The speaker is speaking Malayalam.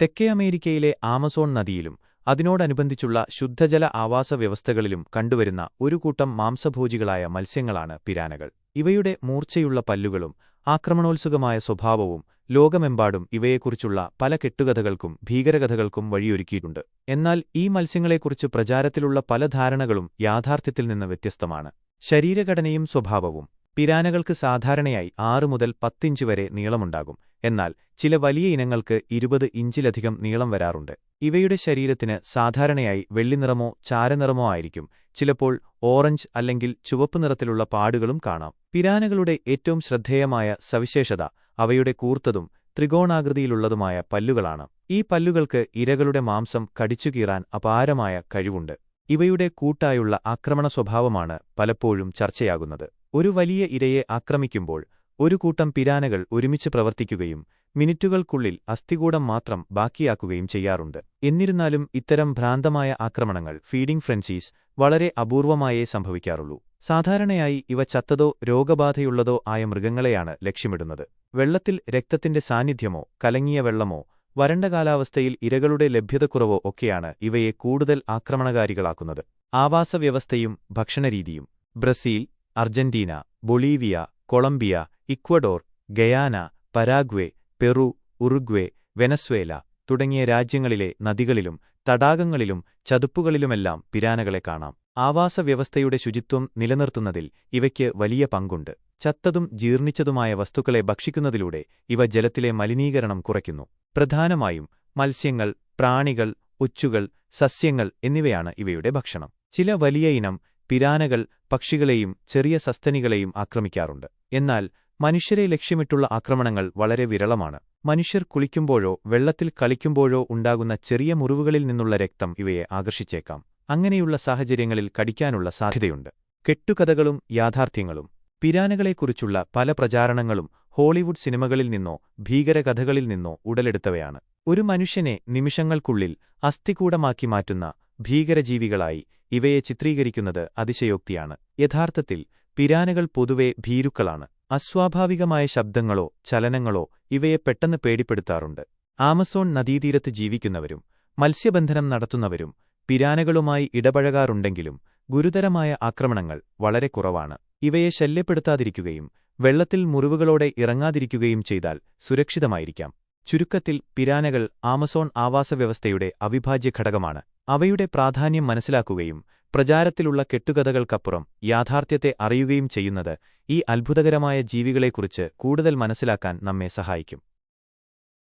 തെക്കേ അമേരിക്കയിലെ ആമസോൺ നദിയിലും അതിനോടനുബന്ധിച്ചുള്ള ശുദ്ധജല ആവാസ വ്യവസ്ഥകളിലും കണ്ടുവരുന്ന ഒരു കൂട്ടം മാംസഭോജികളായ മത്സ്യങ്ങളാണ് പിരാനകൾ. ഇവയുടെ മൂർച്ചയുള്ള പല്ലുകളും ആക്രമണോത്സുകമായ സ്വഭാവവും ലോകമെമ്പാടും ഇവയെക്കുറിച്ചുള്ള പല കെട്ടുകഥകൾക്കും ഭീകരകഥകൾക്കും വഴിയൊരുക്കിയിട്ടുണ്ട്. എന്നാൽ ഈ മത്സ്യങ്ങളെക്കുറിച്ച് പ്രചാരത്തിലുള്ള പല ധാരണകളും യാഥാർത്ഥ്യത്തിൽ നിന്ന് വ്യത്യസ്തമാണ്. ശരീരഘടനയും സ്വഭാവവും. പിരാനകൾക്ക് സാധാരണയായി ആറു മുതൽ പത്തിഞ്ച് വരെ നീളമുണ്ടാകും. എന്നാൽ ചില വലിയ ഇനങ്ങൾക്ക് ഇരുപത് ഇഞ്ചിലധികം നീളം വരാറുണ്ട്. ഇവയുടെ ശരീരത്തിന് സാധാരണയായി വെള്ളിനിറമോ ചാരനിറമോ ആയിരിക്കും. ചിലപ്പോൾ ഓറഞ്ച് അല്ലെങ്കിൽ ചുവപ്പ് നിറത്തിലുള്ള പാടുകളും കാണാം. പിരാനകളുടെ ഏറ്റവും ശ്രദ്ധേയമായ സവിശേഷത അവയുടെ കൂർത്തതും ത്രികോണാകൃതിയിലുള്ളതുമായ പല്ലുകളാണ്. ഈ പല്ലുകൾക്ക് ഇരകളുടെ മാംസം കടിച്ചുകീറാൻ അപാരമായ കഴിവുണ്ട്. ഇവയുടെ കൂട്ടായുള്ള ആക്രമണ സ്വഭാവമാണ് പലപ്പോഴും ചർച്ചയാകുന്നത്. ഒരു വലിയ ഇരയെ ആക്രമിക്കുമ്പോൾ ഒരു കൂട്ടം പിരാനകൾ ഒരുമിച്ച് പ്രവർത്തിക്കുകയും മിനിറ്റുകൾക്കുള്ളിൽ അസ്ഥികൂടം മാത്രം ബാക്കിയാക്കുകയും ചെയ്യാറുണ്ട്. എന്നിരുന്നാലും ഇത്തരം ഭ്രാന്തമായ ആക്രമണങ്ങൾ ഫീഡിംഗ് ഫ്രൻസീസ് വളരെ അപൂർവമായേ സംഭവിക്കാറുള്ളൂ. സാധാരണയായി ഇവ ചത്തതോ രോഗബാധയുള്ളതോ ആയ മൃഗങ്ങളെയാണ് ലക്ഷ്യമിടുന്നത്. വെള്ളത്തിൽ രക്തത്തിന്റെ സാന്നിധ്യമോ കലങ്ങിയ വെള്ളമോ വരണ്ട കാലാവസ്ഥയിൽ ഇരകളുടെ ലഭ്യതക്കുറവോ ഒക്കെയാണ് ഇവയെ കൂടുതൽ ആക്രമണകാരികളാക്കുന്നത്. ആവാസവ്യവസ്ഥയും ഭക്ഷണരീതിയും Brazil Argentina Bolivia Colombia Ecuador Guyana Paraguay Peru Uruguay Venezuela തുടങ്ങിയ രാജ്യങ്ങളിലെ നദികളിലും തടാകങ്ങളിലും ചതുപ്പുകളിലുമെല്ലാം പിരാനകളെ കാണാം. ആവാസവ്യവസ്ഥയുടെ ശുചിത്വം നിലനിർത്തുന്നതിൽ ഇവയ്ക്ക് വലിയ പങ്കുണ്ട്. ചത്തതും ജീർണിച്ചതുമായ വസ്തുക്കളെ ഭക്ഷിക്കുന്നതിലൂടെ ഇവ ജലത്തിലെ മലിനീകരണം കുറയ്ക്കുന്നു. പ്രധാനമായും മത്സ്യങ്ങൾ പ്രാണികൾ ഉച്ചുകൾ സസ്യങ്ങൾ എന്നിവയാണ് ഇവയുടെ ഭക്ഷണം. ചില വലിയ ഇനം പിരാനകൾ പക്ഷികളെയും ചെറിയ സസ്തനികളെയും ആക്രമിക്കാറുണ്ട്. എന്നാൽ മനുഷ്യരെ ലക്ഷ്യമിട്ടുള്ള ആക്രമണങ്ങൾ വളരെ വിരളമാണ്. മനുഷ്യർ കുളിക്കുമ്പോഴോ വെള്ളത്തിൽ കളിക്കുമ്പോഴോ ഉണ്ടാകുന്ന ചെറിയ മുറിവുകളിൽ നിന്നുള്ള രക്തം ഇവയെ ആകർഷിച്ചേക്കാം. അങ്ങനെയുള്ള സാഹചര്യങ്ങളിൽ കടിക്കാനുള്ള സാധ്യതയുണ്ട്. കെട്ടുകഥകളും യാഥാർത്ഥ്യങ്ങളും പിരാനകളെക്കുറിച്ചുള്ള പല പ്രചാരണങ്ങളും ഹോളിവുഡ് സിനിമകളിൽ നിന്നോ ഭീകരകഥകളിൽ നിന്നോ ഉടലെടുത്തവയാണ്. ഒരു മനുഷ്യനെ നിമിഷങ്ങൾക്കുള്ളിൽ അസ്ഥികൂടമാക്കി മാറ്റുന്ന ഭീകരജീവികളായി ഇവയെ ചിത്രീകരിക്കുന്നത് അതിശയോക്തിയാണ്. യഥാർത്ഥത്തിൽ പിരാനകൾ പൊതുവെ ഭീരുക്കളാണ്. അസ്വാഭാവികമായ ശബ്ദങ്ങളോ ചലനങ്ങളോ ഇവയെ പെട്ടെന്ന് പേടിപ്പെടുത്താറുണ്ട്. ആമസോൺ നദീതീരത്ത് ജീവിക്കുന്നവരും മത്സ്യബന്ധനം നടത്തുന്നവരും പിരാനകളുമായി ഇടപഴകാറുണ്ടെങ്കിലും ഗുരുതരമായ ആക്രമണങ്ങൾ വളരെ കുറവാണ്. ഇവയെ ശല്യപ്പെടുത്താതിരിക്കുകയും വെള്ളത്തിൽ മുറിവുകളോടെ ഇറങ്ങാതിരിക്കുകയും ചെയ്താൽ സുരക്ഷിതമായിരിക്കാം. ചുരുക്കത്തിൽ പിരാനകൾ ആമസോൺ ആവാസവ്യവസ്ഥയുടെ അവിഭാജ്യ ഘടകമാണ് അവയുടെ പ്രാധാന്യം മനസ്സിലാക്കുകയും പ്രചാരത്തിലുള്ള കെട്ടുകഥകൾക്കപ്പുറം യാഥാർത്ഥ്യത്തെ അറിയുകയും ചെയ്യുന്നത് ഈ അത്ഭുതകരമായ ജീവികളെക്കുറിച്ച് കൂടുതൽ മനസ്സിലാക്കാൻ നമ്മെ സഹായിക്കും.